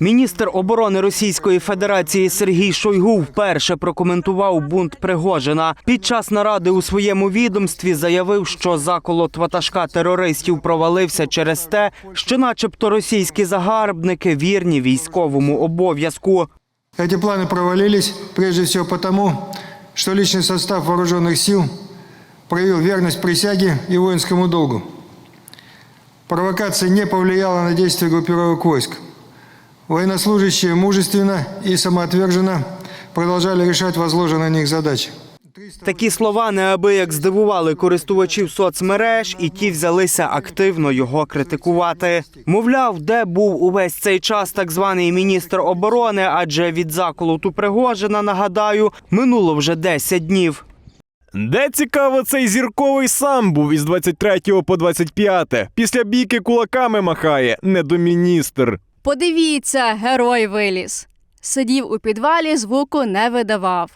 Міністр оборони Російської Федерації Сергій Шойгу вперше прокоментував бунт Пригожина. Під час наради у своєму відомстві заявив, що заколот ватажка терористів провалився через те, що, начебто, російські загарбники вірні військовому обов'язку. Эти планы провалились прежде всего потому, что личный состав вооруженных сил проявил верность присяге и воинскому долгу. Провокация не повлияла на действия группировок войск. Военнослужащие мужественно и самоотверженно продолжали решать возложенные на них задачи. Такі слова неабияк здивували користувачів соцмереж, і ті взялися активно його критикувати. Мовляв, де був увесь цей час так званий міністр оборони, адже від заколоту Пригожина, нагадаю, минуло вже 10 днів. Де цікаво, цей зірковий сам був із 23 по 25. Після бійки кулаками махає недоміністр. Подивіться, герой виліз. Сидів у підвалі, звуку не видавав.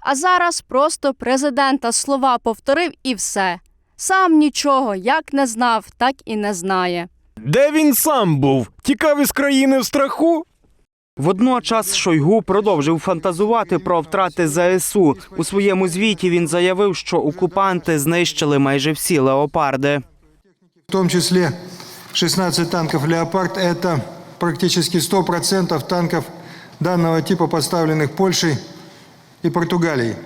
А зараз просто президента слова повторив і все. Сам нічого як не знав, так і не знає. Де він сам був? Тікав із країни в страху? Водночас Шойгу продовжив фантазувати про втрати ЗСУ. У своєму звіті він заявив, що окупанти знищили майже всі леопарди. В том числе 16 танков «Леопард» – это практически 100% танков данного типа, поставленных Польшей и Португалией.